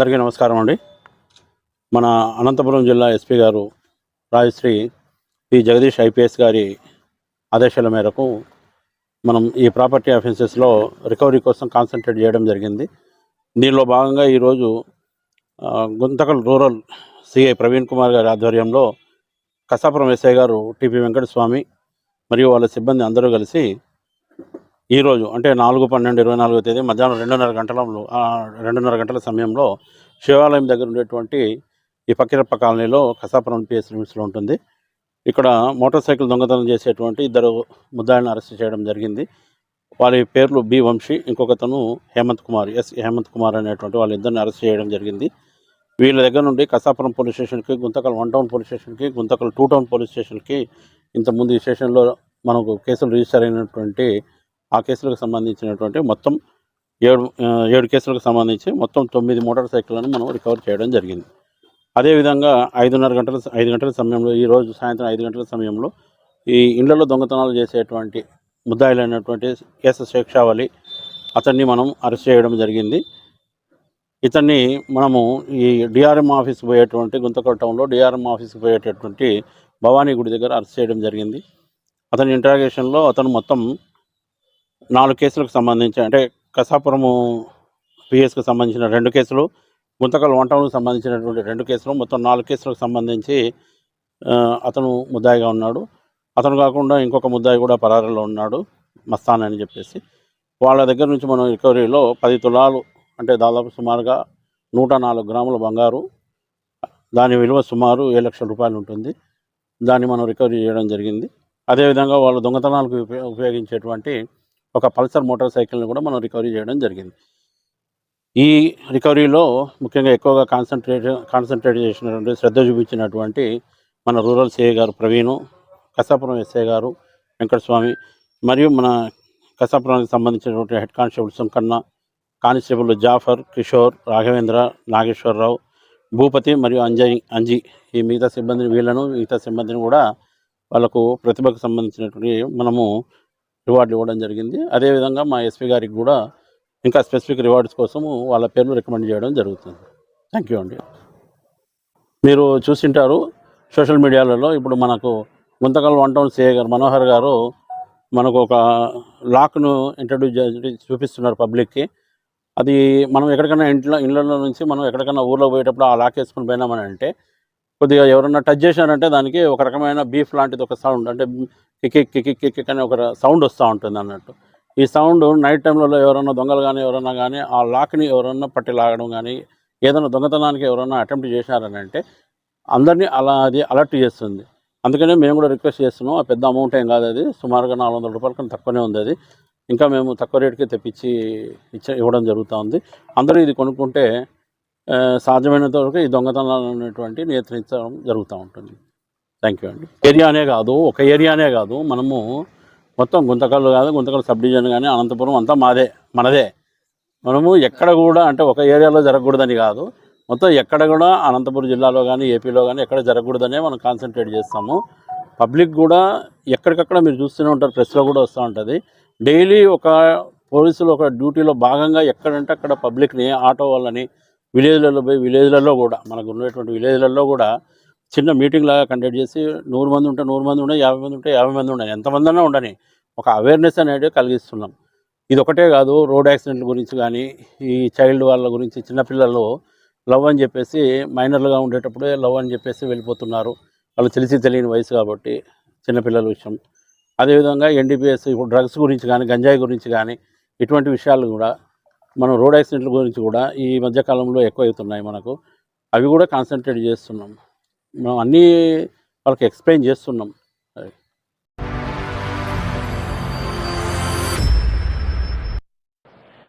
అందరికీ నమస్కారం అండి. మన అనంతపురం జిల్లా ఎస్పీ గారు రాజశ్రీ పి. జగదీష్ ఐపీఎస్ గారి ఆదేశాల మేరకు మనం ఈ ప్రాపర్టీ అఫెన్సెస్లో రికవరీ కోసం కాన్సన్ట్రేట్ చేయడం జరిగింది. దీనిలో భాగంగా ఈరోజు గుంతకల్ రూరల్ సిఐ ప్రవీణ్ కుమార్ గారి ఆధ్వర్యంలో కసాపురం ఎస్ఐ గారు టిపి వెంకటస్వామి మరియు వాళ్ళ సిబ్బంది అందరూ కలిసి ఈరోజు అంటే నాలుగు పన్నెండు ఇరవై నాలుగో తేదీ మధ్యాహ్నం రెండున్నర గంటలలో రెండున్నర గంటల సమయంలో శివాలయం దగ్గర ఉండేటువంటి ఈ పక్కిరప్ప కాలనీలో కసాపురం పిఎస్ లిమిట్స్లో ఉంటుంది. ఇక్కడ మోటార్ సైకిల్ దొంగతనం చేసేటువంటి ఇద్దరు ముద్దాయిలను అరెస్ట్ చేయడం జరిగింది. వారి పేర్లు బి వంశీ ఇంకొకతను హేమంత్ కుమార్ ఎస్ హేమంత్ కుమార్ అనేటువంటి వాళ్ళిద్దరిని అరెస్ట్ చేయడం జరిగింది. వీళ్ళ దగ్గర నుండి కసాపురం పోలీస్ స్టేషన్కి గుంతకల్ వన్ టౌన్ పోలీస్ స్టేషన్కి గుంతకల్ టూ టౌన్ పోలీస్ స్టేషన్కి ఇంతకుముందు ఈ స్టేషన్లో మనకు కేసులు రిజిస్టర్ అయినటువంటి ఆ కేసులకు సంబంధించినటువంటి మొత్తం ఏడు ఏడు కేసులకు సంబంధించి మొత్తం తొమ్మిది మోటార్ సైకిళ్ళను మనం రికవర్ చేయడం జరిగింది. అదేవిధంగా ఐదున్నర గంటల ఐదు గంటల సమయంలో ఈ రోజు సాయంత్రం ఐదు గంటల సమయంలో ఈ ఇండ్లలో దొంగతనాలు చేసేటువంటి ముద్దాయిలైనటువంటి ఎస్ శేక్షావళి అతన్ని మనం అరెస్ట్ చేయడం జరిగింది. ఇతన్ని మనము ఈ డిఆర్ఎం ఆఫీస్కి పోయేటువంటి గుంతకల్ టౌన్లో డిఆర్ఎం ఆఫీస్కి పోయేటటువంటి భవానీ గుడి దగ్గర అరెస్ట్ చేయడం జరిగింది. అతని ఇంటరాగేషన్లో అతను మొత్తం నాలుగు కేసులకు సంబంధించి అంటే కసాపురము పిఎస్కు సంబంధించిన రెండు కేసులు గుంతకల్ వన్ సంబంధించినటువంటి రెండు కేసులు మొత్తం నాలుగు కేసులకు సంబంధించి అతను ముద్దాయిగా ఉన్నాడు. అతను కాకుండా ఇంకొక ముద్దాయి కూడా పరారీలో ఉన్నాడు మస్తాన్ అని చెప్పేసి. వాళ్ళ దగ్గర నుంచి మనం రికవరీలో పది తులాలు అంటే దాదాపు సుమారుగా నూట నాలుగు గ్రాముల బంగారు దాని విలువ సుమారు ఏడు లక్షల రూపాయలు ఉంటుంది. దాన్ని మనం రికవరీ చేయడం జరిగింది. అదేవిధంగా వాళ్ళు దొంగతనాలకు ఉపయోగించేటువంటి ఒక పల్సర్ మోటార్ సైకిల్ని కూడా మనం రికవరీ చేయడం జరిగింది. ఈ రికవరీలో ముఖ్యంగా ఎక్కువగా కాన్సన్ట్రేట్ కాన్సన్ట్రేట్ చేసినటువంటి శ్రద్ధ చూపించినటువంటి మన రూరల్ సిఐ గారు ప్రవీణు కసాపురం ఎస్ఐ గారు వెంకటస్వామి మరియు మన కసాపురానికి సంబంధించినటువంటి head constable Sunkanna constable Jaffar Kishore Raghavendra Nageswararao Bhupathi మరియు అంజయ్ అంజి ఈ మిగతా సిబ్బందిని వీళ్ళను మిగతా సిబ్బందిని కూడా వాళ్ళకు ప్రతిభకు సంబంధించినటువంటి మనము రివార్డులు ఇవ్వడం జరిగింది. అదేవిధంగా మా ఎస్పీ గారికి కూడా ఇంకా స్పెసిఫిక్ రివార్డ్స్ కోసము వాళ్ళ పేర్లు రికమెండ్ చేయడం జరుగుతుంది. థ్యాంక్ యూ అండి. మీరు చూసింటారు సోషల్ మీడియాలలో ఇప్పుడు మనకు గుంతకల్ వన్ టౌన్ సిఏ గారు మనోహర్ గారు మనకు ఒక లాక్ను ఇంట్రడ్యూస్ చేసి చూపిస్తున్నారు పబ్లిక్కి. అది మనం ఎక్కడికైనా ఇంట్లో ఇళ్ళలో నుంచి మనం ఎక్కడికైనా ఊర్లో పోయేటప్పుడు ఆ లాక్ వేసుకుని పోయినామని అంటే కొద్దిగా ఎవరన్నా టచ్ చేశారంటే దానికి ఒక రకమైన బీఫ్ లాంటిది ఒక సౌండ్ అంటే కిక్ కిక్ కిక్ అని ఒక సౌండ్ వస్తూ ఉంటుంది అన్నట్టు. ఈ సౌండ్ నైట్ టైంలలో ఎవరైనా దొంగలు కానీ ఎవరన్నా కానీ ఆ లాక్ని ఎవరన్నా పట్టి లాగడం కానీ ఏదైనా దొంగతనానికి ఎవరైనా అటెంప్ట్ చేశారని అంటే అందరినీ అలా అది అలర్ట్ చేస్తుంది. అందుకనే మేము కూడా రిక్వెస్ట్ చేస్తున్నాం ఆ పెద్ద అమౌంట్ ఏం కాదు అది సుమారుగా నాలుగు వందల రూపాయల కన్నా తక్కువనే ఉంది అది. ఇంకా మేము తక్కువ రేటుకే తెప్పించి ఇచ్చ ఇవ్వడం జరుగుతూ ఉంది. అందరూ ఇది కొనుక్కుంటే సాధ్యమైనంత వరకు ఈ దొంగతనాలు అనేటువంటి నియంత్రించడం జరుగుతూ ఉంటుంది. థ్యాంక్ యూ అండి. ఏరియానే కాదు ఒక ఏరియానే కాదు మనము మొత్తం గుంతకల్లు కాదు గుంతకల్ సబ్ డివిజన్ కానీ అనంతపురం అంతా మాదే మనదే. మనము ఎక్కడ కూడా అంటే ఒక ఏరియాలో జరగకూడదని కాదు మొత్తం ఎక్కడ కూడా అనంతపురం జిల్లాలో కానీ ఏపీలో కానీ ఎక్కడ జరగకూడదనే మనం కాన్సన్ట్రేట్ చేస్తాము. పబ్లిక్ కూడా ఎక్కడికక్కడ మీరు చూస్తూనే ఉంటారు ప్రెస్లో కూడా వస్తూ ఉంటుంది. డైలీ ఒక పోలీసులు ఒక డ్యూటీలో భాగంగా ఎక్కడంటే అక్కడ పబ్లిక్ని ఆటో వాళ్ళని విలేజ్లలో పోయి విలేజ్లలో కూడా మనకు ఉన్నటువంటి విలేజ్లలో కూడా చిన్న మీటింగ్ లాగా కండక్ట్ చేసి నూరు మంది ఉంటే నూరు మంది ఉండే యాభై మంది ఉంటే యాభై మంది ఉండని ఎంతమంది అన్నా ఉండని ఒక అవేర్నెస్ అనేది కలిగిస్తున్నాం. ఇది ఒకటే కాదు రోడ్ యాక్సిడెంట్ల గురించి కానీ ఈ చైల్డ్ వాళ్ళ గురించి చిన్నపిల్లలు లవ్ అని చెప్పేసి మైనర్లుగా ఉండేటప్పుడే లవ్ అని చెప్పేసి వెళ్ళిపోతున్నారు. వాళ్ళు తెలిసి తెలియని వయసు కాబట్టి చిన్నపిల్లల విషయం. అదేవిధంగా ఎన్డీపీఎస్ ఇప్పుడు డ్రగ్స్ గురించి కానీ గంజాయి గురించి కానీ ఇటువంటి విషయాలు కూడా మనం రోడ్ యాక్సిడెంట్ల గురించి కూడా ఈ మధ్యకాలంలో ఎక్కువ అవుతున్నాయి మనకు. అవి కూడా కాన్సన్ట్రేట్ చేస్తున్నాం. మనం అన్నీ వాళ్ళకి ఎక్స్ప్లెయిన్ చేస్తున్నాం.